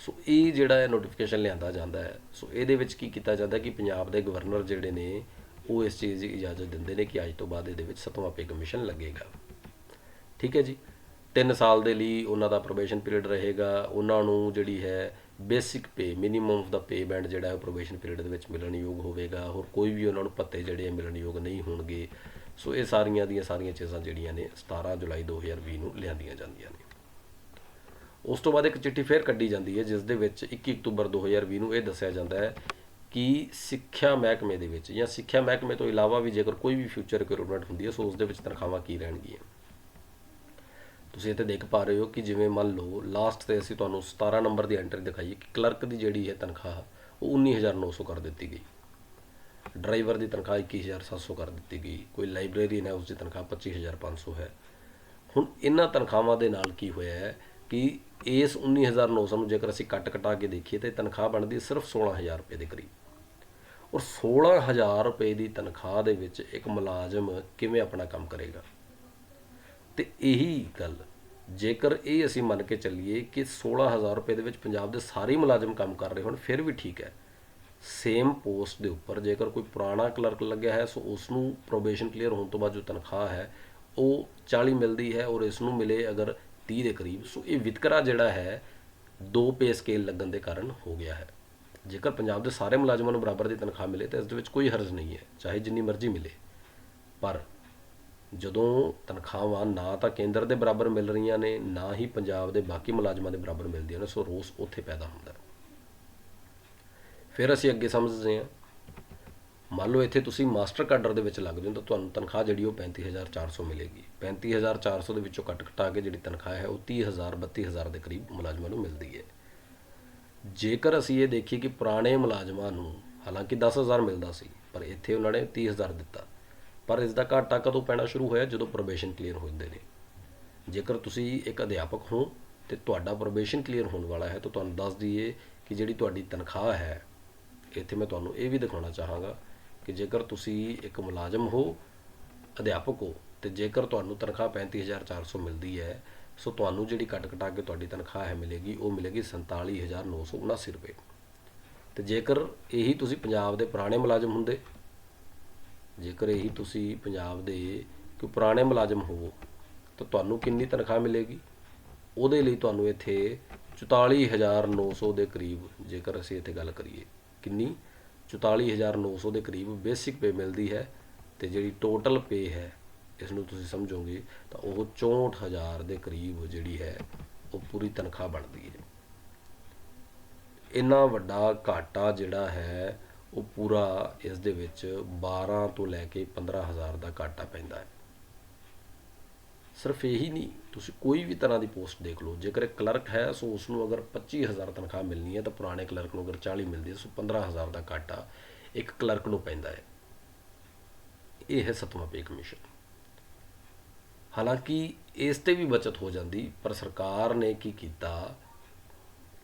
so ਇਹ ਜਿਹੜਾ ਹੈ ਨੋਟੀਫਿਕੇਸ਼ਨ ਲਿਆਂਦਾ ਜਾਂਦਾ ਹੈ, ਸੋ ਇਹਦੇ ਵਿੱਚ ਕੀ ਕੀਤਾ ਜਾਂਦਾ ਕਿ ਪੰਜਾਬ ਦੇ ਗਵਰਨਰ ਜਿਹੜੇ ਨੇ, ਉਹ ਇਸ ਚੀਜ਼ ਦੀ ਇਜਾਜ਼ਤ ਦਿੰਦੇ ਨੇ ਕਿ ਅੱਜ ਤੋਂ ਬਾਅਦ ਇਹਦੇ ਵਿੱਚ ਸਤਵਾਂ ਪੇ ਕਮਿਸ਼ਨ ਲੱਗੇਗਾ। ਠੀਕ ਹੈ ਜੀ? 3 ਸਾਲ ਦੇ ਲਈ ਉਹਨਾਂ ਦਾ ਪ੍ਰੋਬੇਸ਼ਨ ਪੀਰੀਅਡ ਰਹੇਗਾ। ਉਹਨਾਂ ਨੂੰ ਜਿਹੜੀ ਹੈ basic pay minimum of the pay band ਜਿਹੜਾ ਹੈ ਪ੍ਰੋਬੇਸ਼ਨ ਪੀਰੀਅਡ ਦੇ ਵਿੱਚ ਮਿਲਣ ਯੋਗ ਹੋਵੇਗਾ। ਹੋਰ ਕੋਈ ਵੀ ਉਹਨਾਂ ਨੂੰ ਪੱਤੇ ਜਿਹੜੇ ਆ ਮਿਲਣ ਯੋਗ ਨਹੀਂ ਹੋਣਗੇ। ਸੋ ਇਹ ਸਾਰੀਆਂ ਦੀਆਂ ਸਾਰੀਆਂ ਚੀਜ਼ਾਂ ਜਿਹੜੀਆਂ ਨੇ 17 ਜੁਲਾਈ 2020 ਨੂੰ ਲਿਆਂਦੀਆਂ ਜਾਂਦੀਆਂ ਨੇ। ਉਸ ਤੋਂ ਬਾਅਦ ਇੱਕ ਚਿੱਠੀ ਫੇਰ ਕੱਢੀ ਜਾਂਦੀ ਹੈ ਜਿਸ ਦੇ ਵਿੱਚ 21 ਅਕਤੂਬਰ 2020 ਨੂੰ ਇਹ ਦੱਸਿਆ ਜਾਂਦਾ ਹੈ ਕਿ ਸਿੱਖਿਆ ਮਹਿਕਮੇ ਦੇ ਵਿੱਚ ਜਾਂ ਸਿੱਖਿਆ ਮਹਿਕਮੇ ਤੋਂ ਇਲਾਵਾ ਵੀ ਜੇਕਰ ਕੋਈ ਵੀ ਫਿਊਚਰ ਰਿਕਰੂਟਮੈਂਟ ਹੁੰਦੀ ਹੈ, ਸੋ ਉਸ ਦੇ ਵਿੱਚ ਤਨਖਾਹਾਂ ਕੀ ਰਹਿਣਗੀਆਂ? ਤੁਸੀਂ ਇੱਥੇ ਦੇਖ ਪਾ ਰਹੇ ਹੋ ਕਿ ਜਿਵੇਂ ਮੰਨ ਲਓ ਲਾਸਟ ਤੇ ਅਸੀਂ ਤੁਹਾਨੂੰ 17 ਨੰਬਰ ਦੀ ਐਂਟਰੀ ਦਿਖਾਈ ਕਿ ਕਲਰਕ ਦੀ ਜਿਹੜੀ ਹੈ ਤਨਖਾਹ, ਉਹ 19900 ਕਰ ਦਿੱਤੀ ਗਈ। ਡਰਾਈਵਰ ਦੀ ਤਨਖਾਹ 21700 ਕਰ ਦਿੱਤੀ ਗਈ। ਕੋਈ ਲਾਇਬ੍ਰੇਰੀਅਨ ਹੈ ਉਸ ਦੀ ਤਨਖਾਹ 25500 ਹੈ। ਹੁਣ ਇਹਨਾਂ ਤਨਖਾਹਾਂ ਦੇ ਨਾਲ ਕੀ ਹੋਇਆ ਹੈ? ਕਿ ਇਸ 19900 ਨੂੰ ਜੇਕਰ ਅਸੀਂ ਕੱਟ ਕਟਾ ਕੇ ਦੇਖੀਏ ਤਾਂ ਤਨਖਾਹ ਬਣਦੀ ਹੈ ਸਿਰਫ 16000 ਰੁਪਏ ਦੇ ਕਰੀਬ। ਔਰ 16000 ਰੁਪਏ ਦੀ ਤਨਖਾਹ ਦੇ ਵਿੱਚ ਇੱਕ ਮੁਲਾਜ਼ਮ ਕਿਵੇਂ ਆਪਣਾ ਕੰਮ ਕਰੇਗਾ? ਤੇ ਇਹੀ ਗੱਲ, ਜੇਕਰ ਇਹ ਅਸੀਂ ਮੰਨ ਕੇ ਚੱਲੀਏ ਕਿ 16000 ਰੁਪਏ ਦੇ ਵਿੱਚ ਪੰਜਾਬ ਦੇ ਸਾਰੇ ਮੁਲਾਜ਼ਮ ਕੰਮ ਕਰ ਰਹੇ ਹੋਣ, ਫਿਰ ਵੀ ਠੀਕ ਹੈ। ਸੇਮ ਪੋਸਟ ਦੇ ਉੱਪਰ ਜੇਕਰ ਕੋਈ ਪੁਰਾਣਾ ਕਲਰਕ ਲੱਗਿਆ ਹੈ, ਸੋ ਉਸ ਨੂੰ ਪ੍ਰੋਬੇਸ਼ਨ ਕਲੀਅਰ ਹੋਣ ਤੋਂ ਬਾਅਦ ਜੋ ਤਨਖਾਹ ਹੈ, ਉਹ 40 ਮਿਲਦੀ ਹੈ ਔਰ ਇਸ ਨੂੰ ਮਿਲੇ ਅਗਰ 30 ਦੇ ਕਰੀਬ। ਸੋ ਇਹ ਵਿਤਕਰਾ ਜਿਹੜਾ ਹੈ, ਦੋ ਪੇ ਸਕੇਲ ਲੱਗਣ ਦੇ ਕਾਰਨ ਹੋ ਗਿਆ ਹੈ। ਜੇਕਰ ਪੰਜਾਬ ਦੇ ਸਾਰੇ ਮੁਲਾਜ਼ਮਾਂ ਨੂੰ ਬਰਾਬਰ ਦੀ ਤਨਖਾਹ ਮਿਲੇ, ਤਾਂ ਇਸ ਦੇ ਵਿੱਚ ਕੋਈ ਹਰਜ ਨਹੀਂ ਹੈ, ਚਾਹੇ ਜਿੰਨੀ ਮਰਜ਼ੀ ਮਿਲੇ। ਪਰ ਜਦੋਂ ਤਨਖਾਹਾਂ ਨਾ ਤਾਂ ਕੇਂਦਰ ਦੇ ਬਰਾਬਰ ਮਿਲ ਰਹੀਆਂ ਨੇ, ਨਾ ਹੀ ਪੰਜਾਬ ਦੇ ਬਾਕੀ ਮੁਲਾਜ਼ਮਾਂ ਦੇ ਬਰਾਬਰ ਮਿਲਦੀਆਂ ਨੇ, ਸੋ ਰੋਸ ਉੱਥੇ ਪੈਦਾ ਹੁੰਦਾ ਫਿਰ ਅਸੀਂ ਅੱਗੇ ਸਮਝਦੇ ਹਾਂ ਮੰਨ ਲਓ ਇੱਥੇ ਤੁਸੀਂ ਮਾਸਟਰ ਕਾਡਰ ਦੇ ਵਿੱਚ ਲੱਗਦੇ ਹੋ ਤਾਂ ਤੁਹਾਨੂੰ ਤਨਖਾਹ ਜਿਹੜੀ ਉਹ 35400 ਮਿਲੇਗੀ। 35400 ਦੇ ਵਿੱਚੋਂ ਕੱਟ ਕਟਾ ਕੇ ਜਿਹੜੀ ਤਨਖਾਹ ਹੈ, ਉਹ 30000 32000 ਦੇ ਕਰੀਬ ਮੁਲਾਜ਼ਮਾਂ ਨੂੰ ਮਿਲਦੀ ਹੈ। ਜੇਕਰ ਅਸੀਂ ਇਹ ਦੇਖੀਏ ਕਿ ਪੁਰਾਣੇ ਮੁਲਾਜ਼ਮਾਂ ਨੂੰ ਹਾਲਾਂਕਿ 10000 ਮਿਲਦਾ ਸੀ, ਪਰ ਇੱਥੇ ਉਹਨਾਂ ਨੇ 30000 ਦਿੱਤਾ। ਪਰ ਇਸ ਦਾ ਘਾਟਾ ਕਦੋਂ ਪੈਣਾ ਸ਼ੁਰੂ ਹੋਇਆ? ਜਦੋਂ ਪ੍ਰੋਬੇਸ਼ਨ ਕਲੀਅਰ ਹੁੰਦੇ ਨੇ। ਜੇਕਰ ਤੁਸੀਂ ਇੱਕ ਅਧਿਆਪਕ ਹੋ ਤੇ ਤੁਹਾਡਾ ਪ੍ਰੋਬੇਸ਼ਨ ਕਲੀਅਰ ਹੋਣ ਵਾਲਾ ਹੈ, ਤਾਂ ਤੁਹਾਨੂੰ ਦੱਸ ਦਈਏ ਕਿ ਜਿਹੜੀ ਤੁਹਾਡੀ ਤਨਖਾਹ ਹੈ, ਇੱਥੇ ਮੈਂ ਤੁਹਾਨੂੰ ਇਹ ਵੀ ਦਿਖਾਉਣਾ ਚਾਹਾਂਗਾ ਕਿ ਜੇਕਰ ਤੁਸੀਂ ਇੱਕ ਮੁਲਾਜ਼ਮ ਹੋ, ਅਧਿਆਪਕ ਹੋ, ਤੇ ਜੇਕਰ ਤੁਹਾਨੂੰ ਤਨਖਾਹ 35400 ਮਿਲਦੀ ਹੈ, ਸੋ ਤੁਹਾਨੂੰ ਜਿਹੜੀ ਕੱਟ ਕਟਾ ਕੇ ਤੁਹਾਡੀ ਤਨਖਾਹ ਹੈ ਮਿਲੇਗੀ, ਉਹ ਮਿਲੇਗੀ 47979 ਰੁਪਏ। ਤੇ ਜੇਕਰ ਇਹੀ ਤੁਸੀਂ ਪੰਜਾਬ ਦੇ ਪੁਰਾਣੇ ਮੁਲਾਜ਼ਮ ਹੁੰਦੇ, ਜੇਕਰ ਇਹੀ ਤੁਸੀਂ ਪੰਜਾਬ ਦੇ ਕੋਈ ਪੁਰਾਣੇ ਮੁਲਾਜ਼ਮ ਹੋਵੋ, ਤਾਂ ਤੁਹਾਨੂੰ ਕਿੰਨੀ ਤਨਖਾਹ ਮਿਲੇਗੀ? ਉਹਦੇ ਲਈ ਤੁਹਾਨੂੰ ਇੱਥੇ 44900 ਦੇ ਕਰੀਬ, ਜੇਕਰ ਅਸੀਂ ਇੱਥੇ ਗੱਲ ਕਰੀਏ, ਕਿੰਨੀ? 44900 ਦੇ ਕਰੀਬ ਬੇਸਿਕ ਪੇ ਮਿਲਦੀ ਹੈ ਤੇ ਜਿਹੜੀ ਟੋਟਲ ਪੇ ਹੈ ਇਸ ਨੂੰ ਤੁਸੀਂ ਸਮਝੋਗੇ ਤਾਂ ਉਹ 64000 ਦੇ ਕਰੀਬ ਜਿਹੜੀ ਹੈ, ਉਹ ਪੂਰੀ ਤਨਖਾਹ ਬਣਦੀ ਹੈ। ਇੰਨਾ ਵੱਡਾ ਘਾਟਾ ਜਿਹੜਾ ਹੈ, ਉਹ ਪੂਰਾ ਇਸ ਦੇ ਵਿੱਚ 12 ਤੋਂ ਲੈ ਕੇ 15000 ਦਾ ਘਾਟਾ ਪੈਂਦਾ ਹੈ। ਸਿਰਫ ਇਹੀ ਨਹੀਂ, ਤੁਸੀਂ ਕੋਈ ਵੀ ਤਰ੍ਹਾਂ ਦੀ ਪੋਸਟ ਦੇਖ ਲਓ, ਜੇਕਰ ਇੱਕ ਕਲਰਕ ਹੈ, ਸੋ ਉਸ ਨੂੰ ਅਗਰ 25000 ਤਨਖਾਹ ਮਿਲਣੀ ਹੈ, ਤਾਂ ਪੁਰਾਣੇ ਕਲਰਕ ਨੂੰ ਅਗਰ 40 ਮਿਲਦੀ ਹੈ, ਸੋ 15000 ਦਾ ਘਾਟਾ ਇੱਕ ਕਲਰਕ ਨੂੰ ਪੈਂਦਾ ਹੈ। ਇਹ ਹੈ ਸਤਵਾਂ ਪੇ ਕਮਿਸ਼ਨ। ਹਾਲਾਂਕਿ ਇਸ ਤੇ ਵੀ ਬਚਤ ਹੋ ਜਾਂਦੀ, ਪਰ ਸਰਕਾਰ ਨੇ ਕੀ ਕੀਤਾ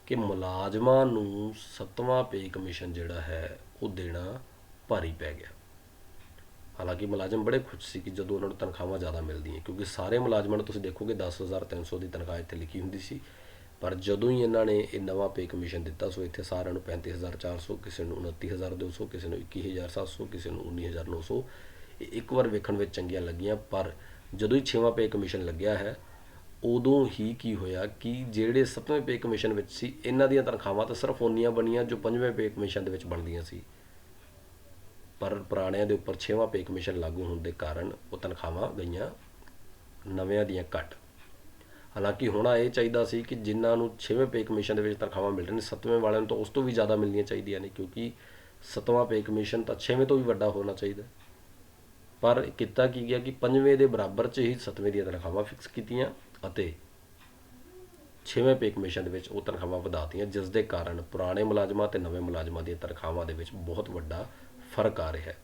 ਕਿ ਮੁਲਾਜ਼ਮਾਂ ਨੂੰ ਸਤਵਾਂ ਪੇ ਕਮਿਸ਼ਨ ਜਿਹੜਾ ਹੈ, ਉਹ ਦੇਣਾ ਭਾਰੀ ਪੈ ਗਿਆ। ਹਾਲਾਂਕਿ ਮੁਲਾਜ਼ਮ ਬੜੇ ਖੁਸ਼ ਸੀ ਕਿ ਜਦੋਂ ਉਹਨਾਂ ਨੂੰ ਤਨਖਾਹਾਂ ਜ਼ਿਆਦਾ ਮਿਲਦੀਆਂ, ਕਿਉਂਕਿ ਸਾਰੇ ਮੁਲਾਜ਼ਮਾਂ ਨੂੰ ਤੁਸੀਂ ਦੇਖੋਗੇ 10300 ਦੀ ਤਨਖਾਹ ਇੱਥੇ ਲਿਖੀ ਹੁੰਦੀ ਸੀ। ਪਰ ਜਦੋਂ ਹੀ ਇਹਨਾਂ ਨੇ ਇਹ ਨਵਾਂ ਪੇ ਕਮਿਸ਼ਨ ਦਿੱਤਾ, ਸੋ ਇੱਥੇ ਸਾਰਿਆਂ ਨੂੰ 35400 ਕਿਸੇ ਨੂੰ 29200 ਕਿਸੇ ਨੂੰ 21700 ਕਿਸੇ ਨੂੰ 19900 ਇਹ ਇੱਕ ਵਾਰ ਵੇਖਣ ਵਿੱਚ ਚੰਗੀਆਂ ਲੱਗੀਆਂ, ਪਰ ਜਦੋਂ ਹੀ 6ਵਾਂ ਪੇ ਕਮਿਸ਼ਨ ਲੱਗਿਆ ਹੈ, ਉਦੋਂ ਹੀ ਕੀ ਹੋਇਆ ਕਿ ਜਿਹੜੇ 7ਵੇਂ ਪੇ ਕਮਿਸ਼ਨ ਵਿੱਚ ਸੀ, ਇਹਨਾਂ ਦੀਆਂ ਤਨਖਾਹਾਂ ਤਾਂ ਸਿਰਫ ਉਨੀਆਂ ਬਣੀਆਂ ਜੋ 5ਵੇਂ ਪੇ ਕਮਿਸ਼ਨ ਦੇ ਵਿੱਚ ਬਣਦੀਆਂ ਸੀ। ਪਰ ਪੁਰਾਣਿਆਂ ਦੇ ਉੱਪਰ 6ਵਾਂ ਪੇ ਕਮਿਸ਼ਨ ਲਾਗੂ ਹੋਣ ਦੇ ਕਾਰਨ ਉਹ ਤਨਖਾਹਾਂ ਗਈਆਂ ਨਵਿਆਂ ਦੀਆਂ ਘੱਟ। ਹਾਲਾਂਕਿ ਹੋਣਾ ਇਹ ਚਾਹੀਦਾ ਸੀ ਕਿ ਜਿਨ੍ਹਾਂ ਨੂੰ 6ਵੇਂ ਪੇ ਕਮਿਸ਼ਨ ਦੇ ਵਿੱਚ ਤਨਖਾਹਾਂ ਮਿਲ ਰਹੀਆਂ ਨੇ 7ਵੇਂ ਵਾਲਿਆਂ ਨੂੰ ਤਾਂ ਉਸ ਤੋਂ ਵੀ ਜ਼ਿਆਦਾ ਮਿਲਣੀਆਂ ਚਾਹੀਦੀਆਂ ਨੇ, ਕਿਉਂਕਿ 7ਵਾਂ ਪੇ ਕਮਿਸ਼ਨ ਤਾਂ 6ਵੇਂ ਤੋਂ ਵੀ ਵੱਡਾ ਹੋਣਾ ਚਾਹੀਦਾ। ਪਰ ਕੀਤਾ ਕੀ ਗਿਆ ਕਿ 5ਵੇਂ ਦੇ ਬਰਾਬਰ 'ਚ ਹੀ 7ਵੇਂ ਦੀਆਂ ਤਨਖਾਹਾਂ ਫਿਕਸ ਕੀਤੀਆਂ ਅਤੇ 6ਵੇਂ ਪੇ ਕਮਿਸ਼ਨ ਦੇ ਵਿੱਚ ਉਹ ਤਨਖਾਹਾਂ ਵਧਾਤੀਆਂ, ਜਿਸ ਦੇ ਕਾਰਨ ਪੁਰਾਣੇ ਮੁਲਾਜ਼ਮਾਂ ਤੇ ਨਵੇਂ ਮੁਲਾਜ਼ਮਾਂ ਦੀਆਂ ਤਨਖਾਹਾਂ ਦੇ ਵਿੱਚ ਬਹੁਤ ਵੱਡਾ ਫ਼ਰਕ ਆ ਰਿਹਾ ਹੈ।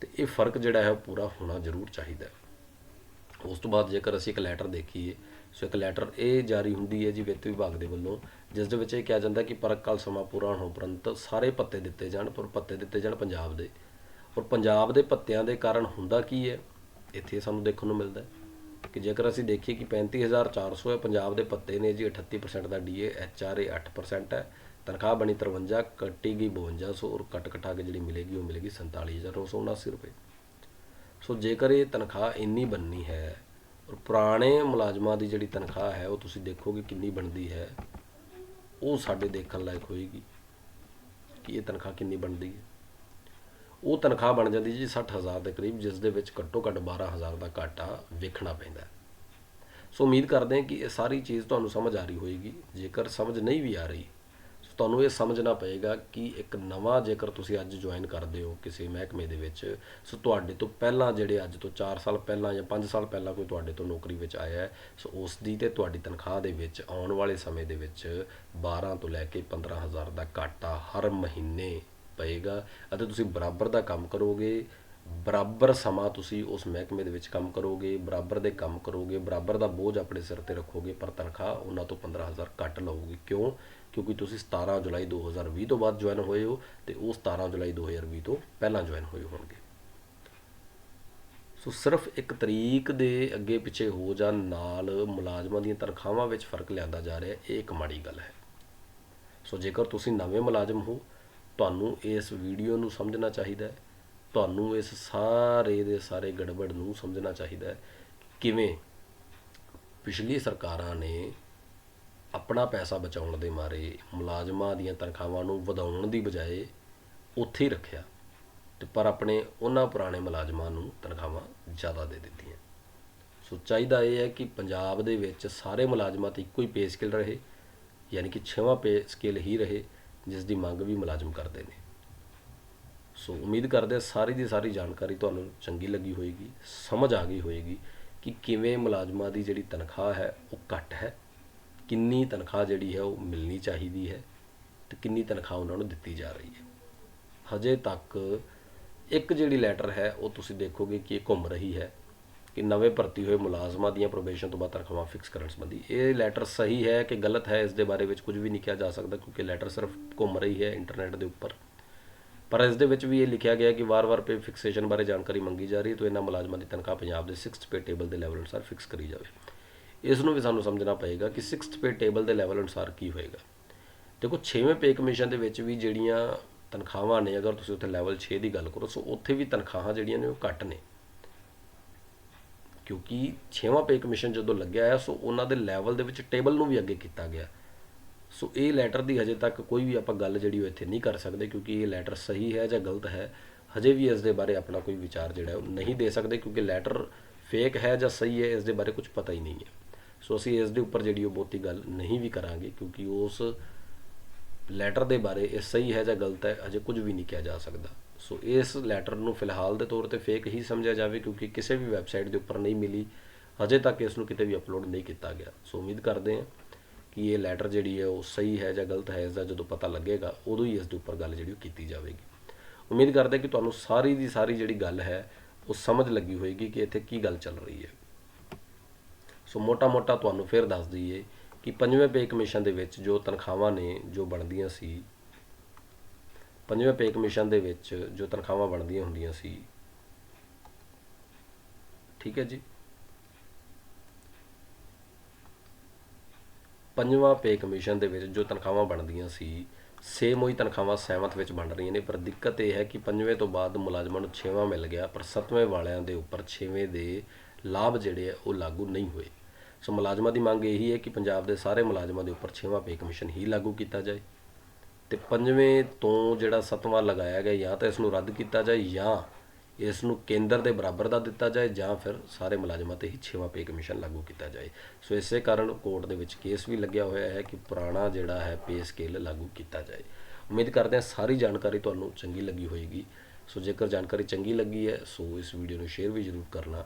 ਤੇ ਇਹ ਫ਼ਰਕ ਜਿਹੜਾ ਹੈ ਉਹ ਪੂਰਾ ਹੋਣਾ ਜ਼ਰੂਰ ਚਾਹੀਦਾ ਉਸ ਤੋਂ ਬਾਅਦ ਜੇਕਰ ਅਸੀਂ ਇੱਕ ਲੈਟਰ ਦੇਖੀਏ, ਸੋ ਇੱਕ ਲੈਟਰ ਇਹ ਜਾਰੀ ਹੁੰਦੀ ਹੈ ਜੀ ਵਿੱਤ ਵਿਭਾਗ ਦੇ ਵੱਲੋਂ, ਜਿਸ ਦੇ ਵਿੱਚ ਇਹ ਕਿਹਾ ਜਾਂਦਾ ਕਿ ਪਰਕ ਕਾਲ ਸਮਾਂ ਪੂਰਾ ਹੋਣ ਉਪਰੰਤ ਸਾਰੇ ਪੱਤੇ ਦਿੱਤੇ ਜਾਣ, ਪਰ ਭੱਤੇ ਦਿੱਤੇ ਜਾਣ ਪੰਜਾਬ ਦੇ। ਔਰ ਪੰਜਾਬ ਦੇ ਪੱਤਿਆਂ ਦੇ ਕਾਰਨ ਹੁੰਦਾ ਕੀ ਹੈ? ਇੱਥੇ ਸਾਨੂੰ ਦੇਖਣ ਨੂੰ ਮਿਲਦਾ ਹੈ ਕਿ ਜੇਕਰ ਅਸੀਂ ਦੇਖੀਏ ਕਿ 35400 ਹੈ, ਪੰਜਾਬ ਦੇ ਪੱਤੇ ਨੇ ਜੀ 38% ਦਾ ਡੀਏ ਐਚਆਰਏ 8% ਹੈ। ਤਨਖਾਹ ਬਣੀ 53 ਕੱਟੀ ਗਈ 5200 ਔਰ ਕੱਟ ਕਟਾ ਕੇ ਜਿਹੜੀ ਮਿਲੇਗੀ ਉਹ ਮਿਲੇਗੀ 47979 ਰੁਪਏ। ਸੋ ਜੇਕਰ ਇਹ ਤਨਖਾਹ ਇੰਨੀ ਬਣਨੀ ਹੈ ਔਰ ਪੁਰਾਣੇ ਮੁਲਾਜ਼ਮਾਂ ਦੀ ਜਿਹੜੀ ਤਨਖਾਹ ਹੈ ਉਹ ਤੁਸੀਂ ਦੇਖੋਗੇ ਕਿੰਨੀ ਬਣਦੀ ਹੈ, ਉਹ ਸਾਡੇ ਦੇਖਣ ਲਾਇਕ ਹੋਏਗੀ ਕਿ ਇਹ ਤਨਖਾਹ ਕਿੰਨੀ ਬਣਦੀ ਹੈ। ਉਹ ਤਨਖਾਹ ਬਣ ਜਾਂਦੀ ਜੀ 60000 ਦੇ ਕਰੀਬ, ਜਿਸ ਦੇ ਵਿੱਚ ਘੱਟੋ ਘੱਟ 12000 ਦਾ ਘਾਟਾ ਵੇਖਣਾ ਪੈਂਦਾ ਹੈ। ਸੋ ਉਮੀਦ ਕਰਦੇ ਹਾਂ ਕਿ ਇਹ ਸਾਰੀ ਚੀਜ਼ ਤੁਹਾਨੂੰ ਸਮਝ ਆ ਰਹੀ ਹੋਏਗੀ। ਜੇਕਰ ਸਮਝ ਨਹੀਂ ਵੀ ਆ ਰਹੀ ਤੁਹਾਨੂੰ ਇਹ ਸਮਝਣਾ ਪਏਗਾ ਕਿ ਇੱਕ ਨਵਾਂ ਜੇਕਰ ਤੁਸੀਂ ਅੱਜ ਜੁਆਇਨ ਕਰਦੇ ਹੋ ਕਿਸੇ ਮਹਿਕਮੇ ਦੇ ਵਿੱਚ, ਸੋ ਤੁਹਾਡੇ ਤੋਂ ਪਹਿਲਾਂ ਜਿਹੜੇ ਅੱਜ ਤੋਂ 4 ਸਾਲ ਪਹਿਲਾਂ ਜਾਂ 5 ਸਾਲ ਪਹਿਲਾਂ ਕੋਈ ਤੁਹਾਡੇ ਤੋਂ ਨੌਕਰੀ ਵਿੱਚ ਆਇਆ ਹੈ, ਸੋ ਉਸ ਦੀ ਤੇ ਤੁਹਾਡੀ ਤਨਖਾਹ ਦੇ ਵਿੱਚ ਆਉਣ ਵਾਲੇ ਸਮੇਂ ਦੇ ਵਿੱਚ 12 ਤੋਂ ਲੈ ਕੇ 15000 ਦਾ ਘਾਟਾ ਹਰ ਮਹੀਨੇ ਪਏਗਾ ਅਤੇ ਤੁਸੀਂ ਬਰਾਬਰ ਦਾ ਕੰਮ ਕਰੋਗੇ ਬਰਾਬਰ ਸਮਾਂ ਤੁਸੀਂ ਉਸ ਮਹਿਕਮੇ ਦੇ ਵਿੱਚ ਕੰਮ ਕਰੋਗੇ, ਬਰਾਬਰ ਦੇ ਕੰਮ ਕਰੋਗੇ, ਬਰਾਬਰ ਦਾ ਬੋਝ ਆਪਣੇ ਸਿਰ ਤੇ ਰੱਖੋਗੇ, ਪਰ ਤਨਖਾਹ ਉਹਨਾਂ ਤੋਂ 15000 ਘੱਟ ਲਓਗੇ ਕਿਉਂ? ਕਿਉਂਕਿ ਤੁਸੀਂ 17 ਜੁਲਾਈ 2020 ਤੋਂ ਬਾਅਦ ਜੁਆਇਨ ਹੋਏ ਹੋ ਤੇ ਉਹ 17 ਜੁਲਾਈ 2020 ਤੋਂ ਪਹਿਲਾਂ ਜੁਆਇਨ ਹੋਏ ਹੋਣਗੇ। ਸੋ ਸਿਰਫ ਇੱਕ ਤਰੀਕ ਦੇ ਅੱਗੇ ਪਿੱਛੇ ਹੋ ਜਾਣ ਨਾਲ ਮੁਲਾਜ਼ਮਾਂ ਦੀਆਂ ਤਨਖਾਹਾਂ ਵਿੱਚ ਫ਼ਰਕ ਲਿਆਂਦਾ ਜਾ ਰਿਹਾ, ਇਹ ਇੱਕ ਮਾੜੀ ਗੱਲ ਹੈ। ਸੋ ਜੇਕਰ ਤੁਸੀਂ ਨਵੇਂ ਮੁਲਾਜ਼ਮ ਹੋ, ਤੁਹਾਨੂੰ ਇਸ ਵੀਡੀਓ ਨੂੰ ਸਮਝਣਾ ਚਾਹੀਦਾ ਹੈ। ਤੁਹਾਨੂੰ ਇਸ ਸਾਰੇ ਦੇ ਸਾਰੇ ਗੜਬੜ ਨੂੰ ਸਮਝਣਾ ਚਾਹੀਦਾ ਹੈ। ਕਿਵੇਂ? ਪਿਛਲੀ ਸਰਕਾਰਾਂ ਨੇ ਆਪਣਾ ਪੈਸਾ ਬਚਾਉਣ ਦੇ ਮਾਰੇ, ਮੁਲਾਜ਼ਮਾਂ ਦੀਆਂ ਤਨਖਾਹਾਂ ਨੂੰ ਵਧਾਉਣ ਦੀ ਬਜਾਏ ਉੱਥੇ ਹੀ ਰੱਖਿਆ ਤੇ ਪਰ ਆਪਣੇ ਉਹਨਾਂ ਪੁਰਾਣੇ ਮੁਲਾਜ਼ਮਾਂ ਨੂੰ ਤਨਖਾਹਾਂ ਜ਼ਿਆਦਾ ਦੇ ਦਿੱਤੀਆਂ। ਸੋ ਚਾਹੀਦਾ ਇਹ ਹੈ ਕਿ ਪੰਜਾਬ ਦੇ ਵਿੱਚ ਸਾਰੇ ਮੁਲਾਜ਼ਮਾਂ ਤੇ ਇੱਕੋ ਹੀ ਪੇ ਸਕੇਲ ਰਹੇ, ਯਾਨੀ ਕਿ ਛੇਵਾਂ ਪੇ ਸਕੇਲ ਹੀ ਰਹੇ, ਜਿਸ ਦੀ ਮੰਗ ਵੀ ਮੁਲਾਜ਼ਮ ਕਰਦੇ ਨੇ। ਸੋ ਉਮੀਦ ਕਰਦੇ ਹਾਂ ਸਾਰੀ ਦੀ ਸਾਰੀ ਜਾਣਕਾਰੀ ਤੁਹਾਨੂੰ ਚੰਗੀ ਲੱਗੀ ਹੋਏਗੀ, ਸਮਝ ਆ ਗਈ ਹੋਏਗੀ ਕਿ ਕਿਵੇਂ ਮੁਲਾਜ਼ਮਾਂ ਦੀ ਜਿਹੜੀ ਤਨਖਾਹ ਹੈ ਉਹ ਘੱਟ ਹੈ, ਕਿੰਨੀ ਤਨਖਾਹ ਜਿਹੜੀ ਹੈ ਉਹ ਮਿਲਣੀ ਚਾਹੀਦੀ ਹੈ ਤੇ ਕਿੰਨੀ ਤਨਖਾਹ ਉਹਨਾਂ ਨੂੰ ਦਿੱਤੀ ਜਾ ਰਹੀ ਹੈ। ਹਜੇ ਤੱਕ ਇੱਕ ਜਿਹੜੀ ਲੈਟਰ ਹੈ ਉਹ ਤੁਸੀਂ ਦੇਖੋਗੇ ਕਿ ਇਹ ਘੁੰਮ ਰਹੀ ਹੈ ਕਿ ਨਵੇਂ ਭਰਤੀ ਹੋਏ ਮੁਲਾਜ਼ਮਾਂ ਦੀਆਂ ਪ੍ਰੋਬੇਸ਼ਨ ਤੋਂ ਬਾਅਦ ਤਨਖਾਹਾਂ ਫਿਕਸ ਕਰਨ ਸੰਬੰਧੀ। ਇਹ ਲੈਟਰ ਸਹੀ ਹੈ ਕਿ ਗਲਤ ਹੈ, ਇਸ ਦੇ ਬਾਰੇ ਵਿੱਚ ਕੁਝ ਵੀ ਨਹੀਂ ਕਿਹਾ ਜਾ ਸਕਦਾ ਕਿਉਂਕਿ ਲੈਟਰ ਸਿਰਫ ਘੁੰਮ ਰਹੀ ਹੈ ਇੰਟਰਨੈਟ ਦੇ ਉੱਪਰ। ਪਰ ਇਸ ਦੇ ਵਿੱਚ ਵੀ ਇਹ ਲਿਖਿਆ ਗਿਆ ਕਿ ਵਾਰ-ਵਾਰ ਪੇ ਫਿਕਸੇਸ਼ਨ ਬਾਰੇ ਜਾਣਕਾਰੀ ਮੰਗੀ ਜਾ ਰਹੀ ਹੈ, ਤਾਂ ਇਹਨਾਂ ਮੁਲਾਜ਼ਮਾਂ ਦੀ ਤਨਖਾਹ ਪੰਜਾਬ ਦੇ 6th ਪੇ ਟੇਬਲ ਦੇ ਲੈਵਲ ਅਨੁਸਾਰ ਫਿਕਸ ਕਰੀ ਜਾਵੇ। ਇਸ ਨੂੰ ਵੀ ਸਾਨੂੰ ਸਮਝਣਾ ਪਏਗਾ ਕਿ 6th ਪੇ ਟੇਬਲ ਦੇ ਲੈਵਲ ਅਨੁਸਾਰ ਕੀ ਹੋਏਗਾ। ਦੇਖੋ 6ਵੇਂ ਪੇ ਕਮਿਸ਼ਨ ਦੇ ਵਿੱਚ ਵੀ ਜਿਹੜੀਆਂ ਤਨਖਾਹਾਂ ਨੇ, ਅਗਰ ਤੁਸੀਂ ਉੱਥੇ ਲੈਵਲ 6 ਦੀ ਗੱਲ ਕਰੋ, ਸੋ ਉੱਥੇ ਵੀ ਤਨਖਾਹਾਂ ਜਿਹੜੀਆਂ ਨੇ ਉਹ ਘੱਟ ਨੇ। ਕਿਉਂਕਿ 6ਵਾਂ ਪੇ ਕਮਿਸ਼ਨ ਜਦੋਂ ਲੱਗਿਆ ਆ, ਸੋ ਉਹਨਾਂ ਦੇ ਲੈਵਲ ਦੇ ਵਿੱਚ ਟੇਬਲ ਨੂੰ ਵੀ ਅੱਗੇ ਕੀਤਾ ਗਿਆ। ਸੋ ਇਹ ਲੈਟਰ ਦੀ ਹਜੇ ਤੱਕ ਕੋਈ ਵੀ ਆਪਾਂ ਗੱਲ ਜਿਹੜੀ ਉਹ ਇੱਥੇ ਨਹੀਂ ਕਰ ਸਕਦੇ ਕਿਉਂਕਿ ਇਹ ਲੈਟਰ ਸਹੀ ਹੈ ਜਾਂ ਗਲਤ ਹੈ, ਹਜੇ ਵੀ ਇਸ ਦੇ ਬਾਰੇ ਆਪਣਾ ਕੋਈ ਵਿਚਾਰ ਜਿਹੜਾ ਉਹ ਨਹੀਂ ਦੇ ਸਕਦੇ ਕਿਉਂਕਿ ਲੈਟਰ ਫੇਕ ਹੈ ਜਾਂ ਸਹੀ ਹੈ ਇਸ ਦੇ ਬਾਰੇ ਕੁਝ ਪਤਾ ਹੀ ਨਹੀਂ ਹੈ। ਸੋ ਅਸੀਂ ਇਸ ਦੇ ਉੱਪਰ ਜਿਹੜੀ ਉਹ ਬਹੁਤੀ ਗੱਲ ਨਹੀਂ ਵੀ ਕਰਾਂਗੇ ਕਿਉਂਕਿ ਉਸ ਲੈਟਰ ਦੇ ਬਾਰੇ ਇਹ ਸਹੀ ਹੈ ਜਾਂ ਗਲਤ ਹੈ ਅਜੇ ਕੁਝ ਵੀ ਨਹੀਂ ਕਿਹਾ ਜਾ ਸਕਦਾ। ਸੋ ਇਸ ਲੈਟਰ ਨੂੰ ਫਿਲਹਾਲ ਦੇ ਤੌਰ ਤੇ ਫੇਕ ਹੀ ਸਮਝਿਆ ਜਾਵੇ ਕਿਉਂਕਿ ਕਿਸੇ ਵੀ ਵੈਬਸਾਈਟ ਦੇ ਉੱਪਰ ਨਹੀਂ ਮਿਲੀ, ਹਜੇ ਤੱਕ ਇਸ ਨੂੰ ਕਿਤੇ ਵੀ ਅਪਲੋਡ ਨਹੀਂ ਕੀਤਾ ਗਿਆ। ਸੋ ਉਮੀਦ ਕਰਦੇ ਹਾਂ ਕਿ ਇਹ ਲੈਟਰ ਜਿਹੜੀ ਹੈ ਉਹ ਸਹੀ ਹੈ ਜਾਂ ਗਲਤ ਹੈ ਇਸ ਦਾ ਜਦੋਂ ਪਤਾ ਲੱਗੇਗਾ, ਉਦੋਂ ਹੀ ਇਸ ਦੇ ਉੱਪਰ ਗੱਲ ਜਿਹੜੀ ਉਹ ਕੀਤੀ ਜਾਵੇਗੀ। ਉਮੀਦ ਕਰਦੇ ਕਿ ਤੁਹਾਨੂੰ ਸਾਰੀ ਦੀ ਸਾਰੀ ਜਿਹੜੀ ਗੱਲ ਹੈ, ਉਹ ਸਮਝ ਲੱਗੀ ਹੋਏਗੀ ਕਿ ਇੱਥੇ ਕੀ ਗੱਲ ਚੱਲ ਰਹੀ ਹੈ। ਸੋ ਮੋਟਾ-ਮੋਟਾ ਤੁਹਾਨੂੰ ਫਿਰ ਦੱਸ ਦਈਏ ਕਿ ਪੰਜਵੇਂ ਪੇ ਕਮਿਸ਼ਨ ਦੇ ਵਿੱਚ ਜੋ ਤਨਖਾਹਾਂ ਨੇ, ਜੋ ਬਣਦੀਆਂ ਸੀ, ਪੰਜਵੇਂ ਪੇ ਕਮਿਸ਼ਨ ਦੇ ਵਿੱਚ ਜੋ ਤਨਖਾਹਾਂ ਬਣਦੀਆਂ ਹੁੰਦੀਆਂ ਸੀ, ਠੀਕ ਹੈ ਜੀ? ਪੰਜਵਾਂ ਪੇ ਕਮਿਸ਼ਨ ਦੇ ਵਿੱਚ ਜੋ ਤਨਖਾਹਾਂ ਬਣਦੀਆਂ ਸੀ ਸੇਮ ਉਹੀ ਤਨਖਾਹਾਂ ਸਹਿਮਤ ਵਿੱਚ ਬਣ ਰਹੀਆਂ ਨੇ, ਪਰ ਦਿੱਕਤ ਇਹ ਹੈ ਕਿ ਪੰਜਵੇਂ ਤੋਂ ਬਾਅਦ ਮੁਲਾਜ਼ਮਾਂ ਨੂੰ ਛੇਵਾਂ ਮਿਲ ਗਿਆ, ਪਰ ਸੱਤਵੇਂ ਵਾਲਿਆਂ ਦੇ ਉੱਪਰ ਛੇਵੇਂ ਦੇ ਲਾਭ ਜਿਹੜੇ ਆ, ਉਹ ਲਾਗੂ ਨਹੀਂ ਹੋਏ। ਸੋ ਮੁਲਾਜ਼ਮਾਂ ਦੀ ਮੰਗ ਇਹੀ ਹੈ ਕਿ ਪੰਜਾਬ ਦੇ ਸਾਰੇ ਮੁਲਾਜ਼ਮਾਂ ਦੇ ਉੱਪਰ ਛੇਵਾਂ ਪੇ ਕਮਿਸ਼ਨ ਹੀ ਲਾਗੂ ਕੀਤਾ ਜਾਏ। ਤੇ ਪੰਜਵੇਂ ਤੋਂ ਜਿਹੜਾ ਸੱਤਵਾਂ ਲਗਾਇਆ ਗਿਆ, ਜਾਂ ਤਾਂ ਇਸ ਨੂੰ ਰੱਦ ਕੀਤਾ ਜਾਏ, ਜਾਂ ਇਸ ਨੂੰ ਕੇਂਦਰ ਦੇ ਬਰਾਬਰ ਦਾ ਦਿੱਤਾ ਜਾਏ ਜਾਂ ਫਿਰ ਸਾਰੇ ਮੁਲਾਜ਼ਮਾਂ ਤੇ ਹੀ ਛੇਵਾਂ ਪੇ ਕਮਿਸ਼ਨ ਲਾਗੂ ਕੀਤਾ ਜਾਏ। ਸੋ ਇਸੇ ਕਾਰਨ ਕੋਰਟ ਦੇ ਵਿੱਚ ਕੇਸ ਵੀ ਲੱਗਿਆ ਹੋਇਆ ਹੈ ਕਿ ਪੁਰਾਣਾ ਜਿਹੜਾ ਹੈ ਪੇ ਸਕੇਲ ਲਾਗੂ ਕੀਤਾ ਜਾਏ। ਉਮੀਦ ਕਰਦੇ ਹਾਂ ਸਾਰੀ ਜਾਣਕਾਰੀ ਤੁਹਾਨੂੰ ਚੰਗੀ ਲੱਗੀ ਹੋਏਗੀ। ਸੋ ਜੇਕਰ ਜਾਣਕਾਰੀ ਚੰਗੀ ਲੱਗੀ ਹੈ, ਸੋ ਇਸ ਵੀਡੀਓ ਨੂੰ ਸ਼ੇਅਰ ਵੀ ਜ਼ਰੂਰ ਕਰਨਾ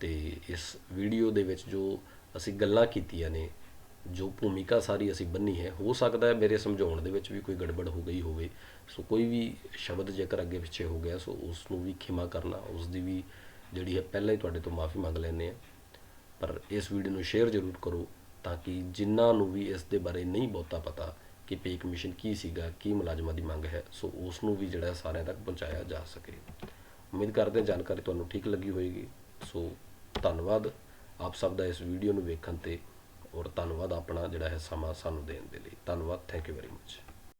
ਤੇ ਇਸ ਵੀਡੀਓ ਦੇ ਵਿੱਚ ਜੋ ਅਸੀਂ ਗੱਲਾਂ ਕੀਤੀਆਂ ਨੇ ਜੋ ਭੂਮਿਕਾ ਸਾਰੀ ਅਸੀਂ ਬੰਨੀ ਹੈ, ਹੋ ਸਕਦਾ ਹੈ ਮੇਰੇ ਸਮਝਾਉਣ ਦੇ ਵਿੱਚ ਵੀ ਕੋਈ ਗੜਬੜ ਹੋ ਗਈ ਹੋਵੇ। ਸੋ ਕੋਈ ਵੀ ਸ਼ਬਦ ਜੇਕਰ ਅੱਗੇ ਪਿੱਛੇ ਹੋ ਗਿਆ, ਸੋ ਉਸ ਨੂੰ ਵੀ ਖਿਮਾ ਕਰਨਾ ਉਸ ਦੀ ਵੀ ਜਿਹੜੀ ਹੈ ਪਹਿਲਾਂ ਹੀ ਤੁਹਾਡੇ ਤੋਂ ਮਾਫੀ ਮੰਗ ਲੈਂਦੇ ਆ ਪਰ ਇਸ ਵੀਡੀਓ ਨੂੰ ਸ਼ੇਅਰ ਜ਼ਰੂਰ ਕਰੋ ਤਾਂ ਕਿ ਜਿਨ੍ਹਾਂ ਨੂੰ ਵੀ ਇਸ ਦੇ ਬਾਰੇ ਨਹੀਂ ਬਹੁਤਾ ਪਤਾ ਕਿ ਪੇ ਕਮਿਸ਼ਨ ਕੀ ਸੀਗਾ, ਕੀ ਮੁਲਾਜ਼ਮਾਂ ਦੀ ਮੰਗ ਹੈ, ਸੋ ਉਸ ਨੂੰ ਵੀ ਜਿਹੜਾ ਸਾਰਿਆਂ ਤੱਕ ਪਹੁੰਚਾਇਆ ਜਾ ਸਕੇ। ਉਮੀਦ ਕਰਦੇ ਹਾਂ ਜਾਣਕਾਰੀ ਤੁਹਾਨੂੰ ਠੀਕ ਲੱਗੀ ਹੋਏਗੀ। ਸੋ ਧੰਨਵਾਦ। ਆਪ ਸਭ ਦਾ ਇਸ ਵੀਡੀਓ ਨੂੰ ਵੇਖਣ ਤੇ ਔਰ ਧੰਨਵਾਦ ਆਪਣਾ ਜਿਹੜਾ ਹੈ ਸਮਾਂ ਸਾਨੂੰ ਦੇਣ ਦੇ ਲਈ। ਧੰਨਵਾਦ ਥੈਂਕ ਯੂ ਵੈਰੀ ਮਚ